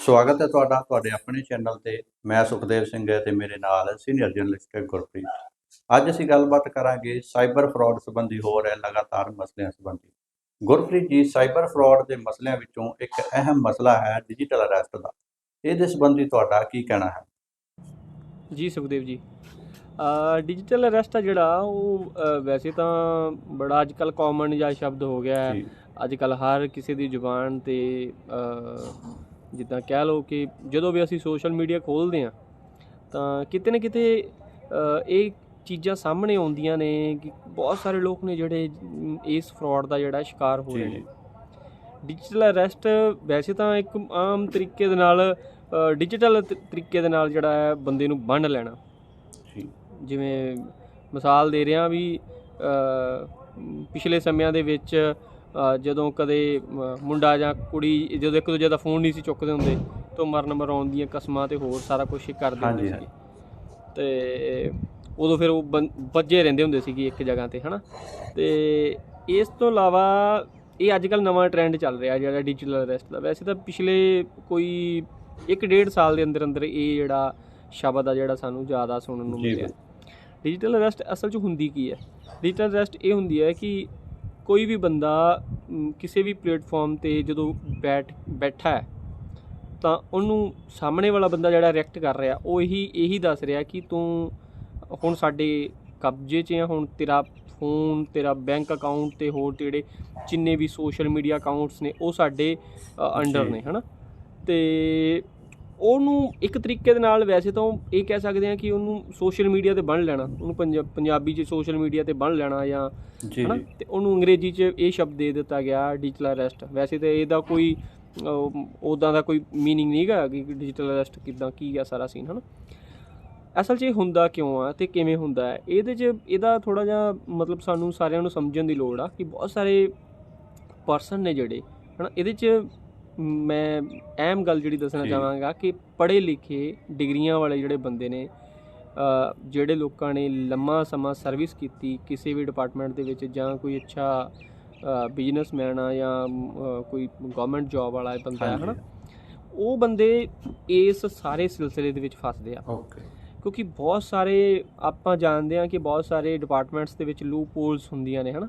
ਸਵਾਗਤ ਹੈ ਤੁਹਾਡਾ ਤੁਹਾਡੇ ਆਪਣੇ ਚੈਨਲ ਤੇ। ਮੈਂ ਸੁਖਦੇਵ ਸਿੰਘ ਹੈ ਤੇ ਮੇਰੇ ਨਾਲ ਸੀਨੀਅਰ ਜਰਨਲਿਸਟ ਗੁਰਪ੍ਰੀਤ। ਅੱਜ ਅਸੀਂ ਗੱਲਬਾਤ ਕਰਾਂਗੇ ਸਾਈਬਰ ਫਰਾਡ ਸੰਬੰਧੀ ਹੋ ਰਹੇ ਲਗਾਤਾਰ ਮਸਲਿਆਂ ਸੰਬੰਧੀ। ਗੁਰਪ੍ਰੀਤ ਜੀ ਸਾਈਬਰ ਫਰਾਡ ਦੇ ਮਸਲਿਆਂ ਵਿੱਚੋਂ ਇੱਕ ਅਹਿਮ ਮਸਲਾ ਹੈ ਡਿਜੀਟਲ ਅਰੈਸਟ ਦਾ। ਇਹਦੇ ਸੰਬੰਧੀ ਤੁਹਾਡਾ ਕੀ ਕਹਿਣਾ ਹੈ? ਜੀ ਸੁਖਦੇਵ ਜੀ। ਡਿਜੀਟਲ ਅਰੈਸਟ ਆ ਜਿਹੜਾ ਉਹ ਵੈਸੇ ਤਾਂ ਬੜਾ ਅੱਜ ਕੱਲ ਕਾਮਨ ਜਿਹਾ ਸ਼ਬਦ ਹੋ ਗਿਆ ਹੈ। ਅੱਜ ਕੱਲ ਹਰ ਕਿਸੇ ਦੀ ਜ਼ੁਬਾਨ ਤੇ ਜਿੱਦਾਂ ਕਹਿ ਲਓ ਕਿ ਜਦੋਂ ਵੀ ਅਸੀਂ ਸੋਸ਼ਲ ਮੀਡੀਆ ਖੋਲ੍ਹਦੇ ਆ ਤਾਂ ਕਿਤੇ ਨਾ ਕਿਤੇ ਇਹ ਚੀਜ਼ਾਂ ਸਾਹਮਣੇ ਆਉਂਦੀਆਂ ਨੇ ਕਿ ਬਹੁਤ ਸਾਰੇ ਲੋਕ ਨੇ ਜਿਹੜੇ ਇਸ ਫਰਾਡ ਦਾ ਜਿਹੜਾ ਸ਼ਿਕਾਰ ਹੋ ਰਹੇ ਨੇ। ਡਿਜੀਟਲ ਅਰੈਸਟ ਵੈਸੇ ਤਾਂ ਇੱਕ ਆਮ ਤਰੀਕੇ ਦੇ ਨਾਲ ਡਿਜੀਟਲ ਤਰੀਕੇ ਦੇ ਨਾਲ ਜਿਹੜਾ ਹੈ ਬੰਦੇ ਨੂੰ ਬੰਨ ਲੈਣਾ। ਜਿਵੇਂ ਮਿਸਾਲ ਦੇ ਰਿਹਾ ਵੀ ਪਿਛਲੇ ਸਮਿਆਂ ਦੇ ਵਿੱਚ ਜਦੋਂ ਕਦੇ ਮੁੰਡਾ ਜਾਂ ਕੁੜੀ ਜਦੋਂ ਇੱਕ ਦੂਜੇ ਦਾ ਫੋਨ ਨਹੀਂ ਸੀ ਚੁੱਕਦੇ ਹੁੰਦੇ ਤਾਂ ਮਰਨ ਮਰਾਉਣ ਦੀਆਂ ਕਸਮਾਂ ਤੇ ਹੋਰ ਸਾਰਾ ਕੁਝ ਕਰਦੇ ਹੁੰਦੇ ਸੀ ਤੇ ਉਦੋਂ ਫਿਰ ਉਹ ਬੱਝੇ ਰਹਿੰਦੇ ਹੁੰਦੇ ਸੀਗੇ ਇੱਕ ਜਗ੍ਹਾ ਤੇ ਹਨਾ? ਤੇ ਇਸ ਤੋਂ ਇਲਾਵਾ ਇਹ ਅੱਜ ਕੱਲ ਨਵਾਂ ਟ੍ਰੈਂਡ ਚੱਲ ਰਿਹਾ ਜਿਹੜਾ ਡਿਜੀਟਲ ਅਰੈਸਟ ਦਾ। ਵੈਸੇ ਤਾਂ ਪਿਛਲੇ ਕੋਈ 1.5 ਸਾਲ ਦੇ ਅੰਦਰ ਅੰਦਰ ਇਹ ਜਿਹੜਾ ਸ਼ਬਦ ਆ ਜਿਹੜਾ ਸਾਨੂੰ ਜ਼ਿਆਦਾ ਸੁਣਨ ਨੂੰ ਮਿਲਿਆ। ਡਿਜੀਟਲ ਅਰੈਸਟ ਅਸਲ 'ਚ ਹੁੰਦੀ ਕੀ ਹੈ? ਡਿਜੀਟਲ ਅਰੈਸਟ ਇਹ ਹੁੰਦੀ ਹੈ ਕਿ ਕੋਈ ਵੀ ਬੰਦਾ ਕਿਸੇ ਵੀ ਪਲੇਟਫਾਰਮ ਤੇ ਜਦੋਂ ਬੈਠ ਬੈਠਾ ਹੈ ਤਾਂ ਉਹਨੂੰ ਸਾਹਮਣੇ ਵਾਲਾ ਬੰਦਾ ਜਿਹੜਾ ਰਿਐਕਟ ਕਰ ਰਿਹਾ ਉਹ ਇਹੀ ਇਹੀ ਦੱਸ ਰਿਹਾ ਕਿ ਤੂੰ ਹੁਣ ਸਾਡੇ ਕਬਜ਼ੇ 'ਚ ਆ ਹੁਣ ਤੇਰਾ ਫੋਨ ਤੇਰਾ ਬੈਂਕ ਅਕਾਊਂਟ ਤੇ ਹੋਰ ਜਿਹੜੇ ਜਿੰਨੇ ਵੀ ਸੋਸ਼ਲ ਮੀਡੀਆ ਅਕਾਊਂਟਸ ਨੇ ਉਹ ਸਾਡੇ ਅੰਡਰ। ਨੇ ਹਨਾ ਤੇ ਉਹਨੂੰ ਇੱਕ ਤਰੀਕੇ ਦੇ ਨਾਲ ਵੈਸੇ ਤਾਂ ਉਹ ਇਹ ਕਹਿ ਸਕਦੇ ਆ ਕਿ ਉਹਨੂੰ ਸੋਸ਼ਲ ਮੀਡੀਆ ਤੇ ਬੰਨ ਲੈਣਾ ਉਹਨੂੰ ਪੰਜਾ- ਪੰਜਾਬੀ 'ਚ ਸੋਸ਼ਲ ਮੀਡੀਆ ਤੇ ਬੰਨ ਲੈਣਾ ਜਾਂ ਜੀ ਹਨਾ ਜੀ ਤੇ ਉਹਨੂੰ ਅੰਗਰੇਜ਼ੀ 'ਚ ਇਹ ਸ਼ਬਦ ਦੇ ਦਿੱਤਾ ਗਿਆ ਡਿਜੀਟਲ ਅਰੈਸਟ ਵੈਸੇ ਤਾਂ ਇਹਦਾ ਕੋਈ ਉਦਾਂ ਦਾ ਕੋਈ मीनिंग ਨਹੀਂਗਾ ਕਿ ਡਿਜੀਟਲ ਅਰੈਸਟ ਕਿਦਾਂ ਕੀ ਆ ਸਾਰਾ ਸੀਨ ਹਨਾ ਅਸਲ 'ਚ ਇਹ ਹੁੰਦਾ ਕਿਉਂ ਆ ਤੇ ਕਿਵੇਂ ਹੁੰਦਾ ਹੈ ਇਹਦੇ 'ਚ ਇਹਦਾ ਥੋੜਾ ਜਿਹਾ ਮਤਲਬ ਸਾਨੂੰ ਸਾਰਿਆਂ ਨੂੰ ਸਮਝਣ ਦੀ ਲੋੜ ਆ ਕਿ ਬਹੁਤ ਸਾਰੇ ਪਰਸਨ ਨੇ ਜਿਹੜੇ ਹਨਾ ਇਹਦੇ 'ਚ ਮੈਂ ਅਹਿਮ ਗੱਲ ਜਿਹੜੀ ਦੱਸਣਾ। ਚਾਹਾਂਗਾ ਕਿ ਪੜ੍ਹੇ ਲਿਖੇ ਡਿਗਰੀਆਂ ਵਾਲੇ ਜਿਹੜੇ ਬੰਦੇ ਨੇ ਜਿਹੜੇ ਲੋਕਾਂ ਨੇ ਲੰਮਾ ਸਮਾਂ ਸਰਵਿਸ ਕੀਤੀ ਕਿਸੇ ਵੀ ਡਿਪਾਰਟਮੈਂਟ ਦੇ ਵਿੱਚ ਜਾਂ ਕੋਈ ਅੱਛਾ ਬਿਜ਼ਨਸਮੈਨ ਆ ਜਾਂ ਕੋਈ ਗਵਰਨਮੈਂਟ ਜੌਬ ਵਾਲਾ ਬੰਦਾ ਹੈ ਹਨਾ? ਉਹ ਬੰਦੇ ਇਸ ਸਾਰੇ ਸਿਲਸਿਲੇ ਦੇ ਵਿੱਚ ਫਸਦੇ ਆ। ਓਕੇ। ਕਿਉਂਕਿ ਬਹੁਤ ਸਾਰੇ ਆਪਾਂ ਜਾਣਦੇ ਹਾਂ ਕਿ ਬਹੁਤ ਸਾਰੇ ਡਿਪਾਰਟਮੈਂਟਸ ਦੇ ਵਿੱਚ ਲੂਪ ਹੋਲਸ ਹੁੰਦੀਆਂ ਨੇ ਹਨਾ?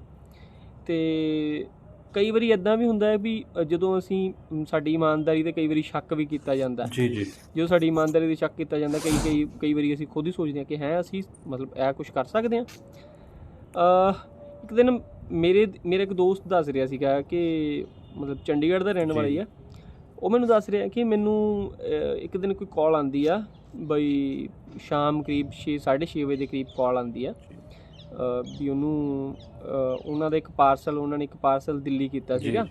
ਤੇ ਕਈ ਵਾਰੀ ਇਦਾਂ ਵੀ ਹੁੰਦਾ ਹੈ ਵੀ ਜਦੋਂ ਅਸੀਂ ਸਾਡੀ ਇਮਾਨਦਾਰੀ ਤੇ ਕਈ ਵਾਰੀ ਸ਼ੱਕ ਵੀ ਕੀਤਾ ਜਾਂਦਾ ਹੈ। ਜੀ ਜੀ। ਜਦੋਂ ਸਾਡੀ ਇਮਾਨਦਾਰੀ ਤੇ ਸ਼ੱਕ ਕੀਤਾ ਜਾਂਦਾ ਕਈ ਕਈ ਕਈ ਵਾਰੀ ਅਸੀਂ ਖੁਦ ਹੀ ਸੋਚਦੇ ਹਾਂ ਕਿ ਹੈ ਅਸੀਂ ਮਤਲਬ ਇਹ ਕੁਝ ਕਰ ਸਕਦੇ ਹਾਂ। ਅ ਇੱਕ ਦਿਨ ਮੇਰੇ ਮੇਰੇ ਇੱਕ ਦੋਸਤ ਦੱਸ ਰਿਹਾ ਸੀਗਾ ਕਿ ਮਤਲਬ ਚੰਡੀਗੜ੍ਹ ਦਾ ਰਹਿਣ ਵਾਲਾ ਹੀ ਆ। ਉਹ ਮੈਨੂੰ ਦੱਸ ਰਿਹਾ ਕਿ ਮੈਨੂੰ ਇੱਕ ਦਿਨ ਕੋਈ ਕਾਲ ਆਂਦੀ ਆ ਬਈ ਸ਼ਾਮ ਕਰੀਬ 6 6:30 ਵਜੇ ਦੇ ਕਰੀਬ ਕਾਲ ਆਂਦੀ ਆ। ਵੀ ਉਹਨੂੰ ਉਹਨਾਂ ਦਾ ਇੱਕ ਪਾਰਸਲ ਉਹਨਾਂ ਨੇ ਇੱਕ ਪਾਰਸਲ ਦਿੱਲੀ ਕੀਤਾ ਸੀਗਾ।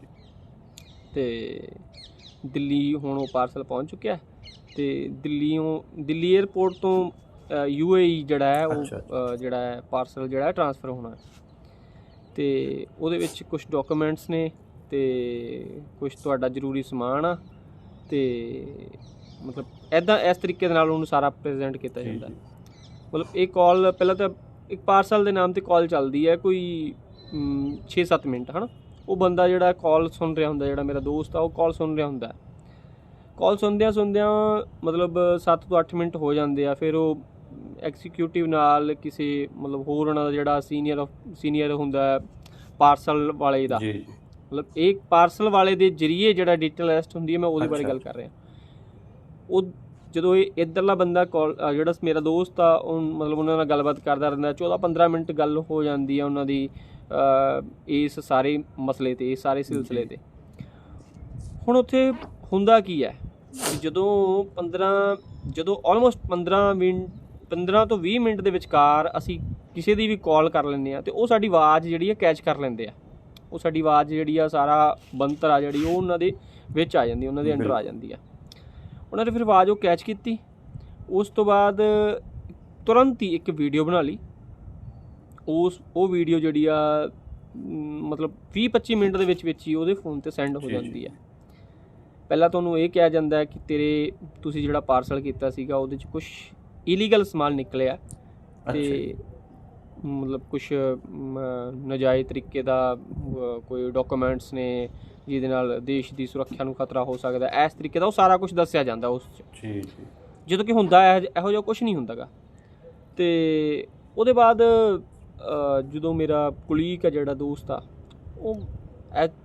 ਤੇ ਦਿੱਲੀ ਹੁਣ ਉਹ ਪਾਰਸਲ ਪਹੁੰਚ ਚੁੱਕਿਆ ਤੇ ਦਿੱਲੀੋਂ ਦਿੱਲੀ 에ਅਰਪੋਰਟ ਤੋਂ ਯੂਏਈ ਜਿਹੜਾ ਹੈ ਉਹ ਜਿਹੜਾ ਹੈ ਪਾਰਸਲ ਜਿਹੜਾ ਹੈ ਟਰਾਂਸਫਰ ਹੋਣਾ ਹੈ। ਤੇ ਉਹਦੇ ਵਿੱਚ ਕੁਝ ਡਾਕੂਮੈਂਟਸ ਨੇ ਤੇ ਕੁਝ ਤੁਹਾਡਾ ਜ਼ਰੂਰੀ ਸਮਾਨ ਆ ਤੇ ਮਤਲਬ ਐਦਾਂ ਇਸ ਤਰੀਕੇ ਦੇ ਨਾਲ ਉਹਨੂੰ ਸਾਰਾ ਪ੍ਰੈਜ਼ੈਂਟ ਕੀਤਾ ਜਾਂਦਾ। ਮਤਲਬ ਇਹ ਕਾਲ ਪਹਿਲਾਂ ਤਾਂ ਇੱਕ ਪਾਰਸਲ ਦੇ ਨਾਮ ਤੇ ਕਾਲ ਚੱਲਦੀ ਹੈ ਕੋਈ 6-7 ਮਿੰਟ ਹਨਾ? ਉਹ ਬੰਦਾ ਜਿਹੜਾ ਕਾਲ ਸੁਣ ਰਿਹਾ ਹੁੰਦਾ ਜਿਹੜਾ ਮੇਰਾ ਦੋਸਤ ਆ ਉਹ ਕਾਲ ਸੁਣ ਰਿਹਾ ਹੁੰਦਾ। ਕਾਲ ਸੁਣਦਿਆਂ ਸੁਣਦਿਆਂ ਮਤਲਬ 7 ਤੋਂ 8 ਮਿੰਟ ਹੋ ਜਾਂਦੇ ਆ ਫਿਰ ਉਹ ਐਗਜ਼ੀਕਿਊਟਿਵ ਨਾਲ ਕਿਸੇ ਮਤਲਬ ਹੋਰ ਉਹਨਾਂ ਦਾ ਜਿਹੜਾ ਸੀਨੀਅਰ ਸੀਨੀਅਰ ਹੁੰਦਾ ਪਾਰਸਲ ਵਾਲੇ ਦਾ। ਜੀ। ਮਤਲਬ ਇਹ ਪਾਰਸਲ ਵਾਲੇ ਦੇ ਜਰੀਏ ਜਿਹੜਾ ਡਿਜੀਟਲ ਅਰੈਸਟ ਹੁੰਦੀ ਹੈ ਮੈਂ ਉਹਦੇ ਬਾਰੇ ਗੱਲ ਕਰ ਰਿਹਾ। ਉਹ ਜਦੋਂ ਇਹ ਇਧਰਲਾ ਬੰਦਾ ਕਾਲ ਜਿਹੜਾ ਮੇਰਾ ਦੋਸਤ ਆ ਉਹ ਮਤਲਬ ਉਹਨਾਂ ਨਾਲ ਗੱਲਬਾਤ ਕਰਦਾ ਰਹਿੰਦਾ 14 15 ਮਿੰਟ ਗੱਲ ਹੋ ਜਾਂਦੀ ਆ ਉਹਨਾਂ ਦੀ ਇਸ ਸਾਰੇ ਮਸਲੇ ਤੇ ਇਸ ਸਾਰੇ ਸਿਲਸਿਲੇ। ਤੇ। ਹੁਣ ਉੱਥੇ ਹੁੰਦਾ ਕੀ ਹੈ? ਜਦੋਂ 15 ਜਦੋਂ ਆਲਮੋਸਟ 15 ਮਿੰਟ 15 ਤੋਂ 20 ਮਿੰਟ ਦੇ ਵਿਚਕਾਰ ਅਸੀਂ ਕਿਸੇ ਦੀ ਵੀ ਕਾਲ ਕਰ ਲੈਂਦੇ ਆ ਤੇ ਉਹ ਸਾਡੀ ਆਵਾਜ਼ ਜਿਹੜੀ ਹੈ ਕੈਚ ਕਰ ਲੈਂਦੇ ਆ। ਉਹ ਸਾਡੀ ਆਵਾਜ਼ ਜਿਹੜੀ ਆ ਸਾਰਾ ਬੰਤਰ ਆ ਜਿਹੜੀ ਉਹ ਉਹਨਾਂ ਦੇ ਵਿੱਚ ਆ ਜਾਂਦੀ ਉਹਨਾਂ ਦੇ ਅੰਡਰ ਆ ਜਾਂਦੀ ਆ। ਉਹਨਾਂ ਨੇ ਫਿਰ ਆਵਾਜ਼ ਉਹ ਕੈਚ ਕੀਤੀ ਉਸ ਤੋਂ ਬਾਅਦ ਤੁਰੰਤ ਹੀ ਇੱਕ ਵੀਡੀਓ ਬਣਾ ਲਈ ਉਸ ਉਹ ਵੀਡੀਓ ਜਿਹੜੀ ਆ ਮਤਲਬ 20 25 ਮਿੰਟ ਦੇ ਵਿੱਚ ਵਿੱਚ ਹੀ ਉਹਦੇ ਫੋਨ ਤੇ ਸੈਂਡ ਹੋ। ਜਾਂਦੀ ਹੈ ਪਹਿਲਾਂ ਤੁਹਾਨੂੰ ਇਹ ਕਿਹਾ ਜਾਂਦਾ ਕਿ ਤੇਰੇ ਤੁਸੀਂ ਜਿਹੜਾ ਪਾਰਸਲ ਕੀਤਾ ਸੀਗਾ ਉਹਦੇ ਚ ਕੁਝ ਇਲੀਗਲ ਸਮਾਨ ਨਿਕਲਿਆ ਤੇ। ਮਤਲਬ ਕੁਝ ਨਜਾਇਜ਼ ਤਰੀਕੇ ਦਾ ਕੋਈ ਡਾਕੂਮੈਂਟਸ ਨੇ ਜਿਹਦੇ ਨਾਲ ਦੇਸ਼ ਦੀ ਸੁਰੱਖਿਆ ਨੂੰ ਖਤਰਾ ਹੋ ਸਕਦਾ ਹੈ। ਇਸ ਤਰੀਕੇ ਦਾ ਉਹ ਸਾਰਾ ਕੁਝ ਦੱਸਿਆ ਜਾਂਦਾ ਉਸ 'ਚ। ਜੀ ਜੀ। ਜਦੋਂ ਕਿ ਹੁੰਦਾ ਹੈ ਇਹੋ ਜਿਹਾ ਕੁਝ ਨਹੀਂ ਹੁੰਦਾਗਾ। ਤੇ ਉਹਦੇ ਬਾਅਦ ਅ, ਜਦੋਂ ਮੇਰਾ ਕੁਲੀਕ ਹੈ ਜਿਹੜਾ ਦੋਸਤ ਆ ਉਹ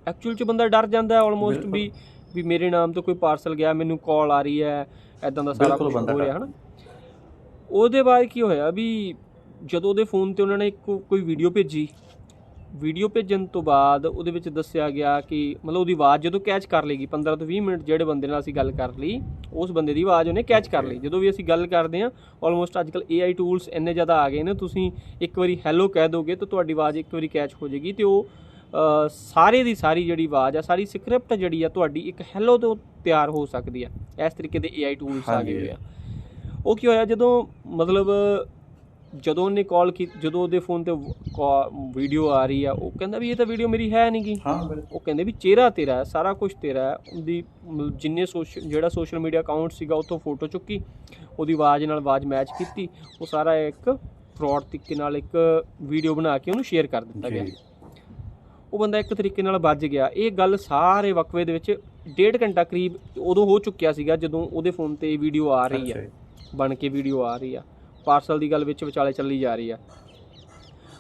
ਐਕਚੁਅਲ ਚ ਬੰਦਾ ਡਰ ਜਾਂਦਾ ਆਲਮੋਸਟ ਬਿਲਕੁਲ। ਵੀ ਵੀ ਮੇਰੇ ਨਾਮ ਤੋਂ ਕੋਈ ਪਾਰਸਲ ਗਿਆ ਮੈਨੂੰ ਕਾਲ ਆ ਰਹੀ ਹੈ ਐਦਾਂ ਦਾ ਸਾਰਾ ਬਿਲਕੁਲ ਕੁਝ ਬੰਦਾ ਹੋ ਰਿਹਾ ਹਨਾ? ਉਹਦੇ ਬਾਅਦ ਕੀ ਹੋਇਆ ਵੀ ਜਦੋਂ ਉਹਦੇ ਫੋਨ ਤੇ ਉਹਨਾਂ ਨੇ ਇੱਕ ਕੋਈ ਵੀਡੀਓ ਭੇਜੀ ਵੀਡੀਓ ਭੇਜਣ ਤੋਂ ਬਾਅਦ ਉਹਦੇ ਵਿੱਚ ਦੱਸਿਆ ਗਿਆ ਕਿ ਮਤਲਬ ਉਹਦੀ ਆਵਾਜ਼ ਜਦੋਂ ਕੈਚ ਕਰ ਲੇਗੀ 15 ਤੋਂ 20 ਮਿੰਟ ਜਿਹੜੇ ਬੰਦੇ ਨਾਲ ਅਸੀਂ ਗੱਲ ਕਰ ਲਈ ਉਸ ਬੰਦੇ ਦੀ ਆਵਾਜ਼ ਉਹਨੇ ਕੈਚ ਕਰ ਲਈ। ਜਦੋਂ ਵੀ ਅਸੀਂ ਗੱਲ ਕਰਦੇ ਹਾਂ ਆਲਮੋਸਟ ਅੱਜਕੱਲ AI ਟੂਲਸ ਇੰਨੇ ਜ਼ਿਆਦਾ ਆ ਗਏ ਨੇ ਤੁਸੀਂ ਇੱਕ ਵਾਰੀ ਹੈਲੋ ਕਹਿ ਦੋਗੇ ਤਾਂ ਤੁਹਾਡੀ ਆਵਾਜ਼ ਇੱਕ ਵਾਰੀ ਕੈਚ ਹੋ ਜਾਏਗੀ ਤੇ ਉਹ ਸਾਰੇ ਦੀ ਸਾਰੀ ਜਿਹੜੀ ਆਵਾਜ਼ ਆ ਸਾਰੀ ਸਕ੍ਰਿਪਟ ਜਿਹੜੀ ਆ ਤੁਹਾਡੀ ਇੱਕ ਹੈਲੋ ਤੋਂ ਤਿਆਰ ਹੋ ਸਕਦੀ ਆ। ਇਸ ਤਰੀਕੇ ਦੇ AI ਟੂਲਸ ਆ ਗਏ। ਹੋਏ ਆ। ਉਹ ਕੀ ਹੋਇਆ ਜਦੋਂ ਮਤਲਬ ਜਦੋਂ ਉਹਨੇ ਕਾਲ ਕੀ ਜਦੋਂ ਉਹਦੇ ਫੋਨ ਤੇ ਵੀਡੀਓ ਆ ਰਹੀ ਆ ਉਹ ਕਹਿੰਦਾ ਵੀ ਇਹ ਤਾਂ ਵੀਡੀਓ ਮੇਰੀ ਹੈ ਨਹੀਂਗੀ ਹਾਂ ਉਹ ਕਹਿੰਦੇ ਵੀ ਚਿਹਰਾ ਤੇਰਾ ਹੈ ਸਾਰਾ ਕੁਝ ਤੇਰਾ ਹੈ। ਉਹਦੀ ਜਿੰਨੇ ਸੋਸ਼ਲ ਜਿਹੜਾ ਸੋਸ਼ਲ ਮੀਡੀਆ ਅਕਾਊਂਟ ਸੀਗਾ ਉੱਥੋਂ ਫੋਟੋ ਚੁੱਕੀ ਉਹਦੀ ਆਵਾਜ਼ ਨਾਲ ਆਵਾਜ਼ ਮੈਚ ਕੀਤੀ ਉਹ ਸਾਰਾ ਇੱਕ ਫਰਾਡ ਤਰੀਕੇ ਨਾਲ ਇੱਕ ਵੀਡੀਓ ਬਣਾ ਕੇ ਉਹਨੂੰ ਸ਼ੇਅਰ ਕਰ ਦਿੱਤਾ ਗਿਆ। ਉਹ ਬੰਦਾ ਇੱਕ ਤਰੀਕੇ ਨਾਲ ਵੱਜ ਗਿਆ। ਇਹ ਗੱਲ ਸਾਰੇ ਵਕਵੇ ਦੇ ਵਿੱਚ ਡੇਢ ਘੰਟਾ ਕਰੀਬ ਉਦੋਂ ਹੋ ਚੁੱਕਿਆ ਸੀਗਾ ਜਦੋਂ ਉਹਦੇ ਫੋਨ ਤੇ ਵੀਡੀਓ ਆ ਰਹੀ ਆ। ਬਣ ਕੇ ਵੀਡੀਓ ਆ ਰਹੀ ਆ। ਪਾਰਸਲ ਦੀ ਗੱਲ ਵਿੱਚ ਵਿਚਾਲੇ ਚੱਲੀ ਜਾ ਰਹੀ ਆ।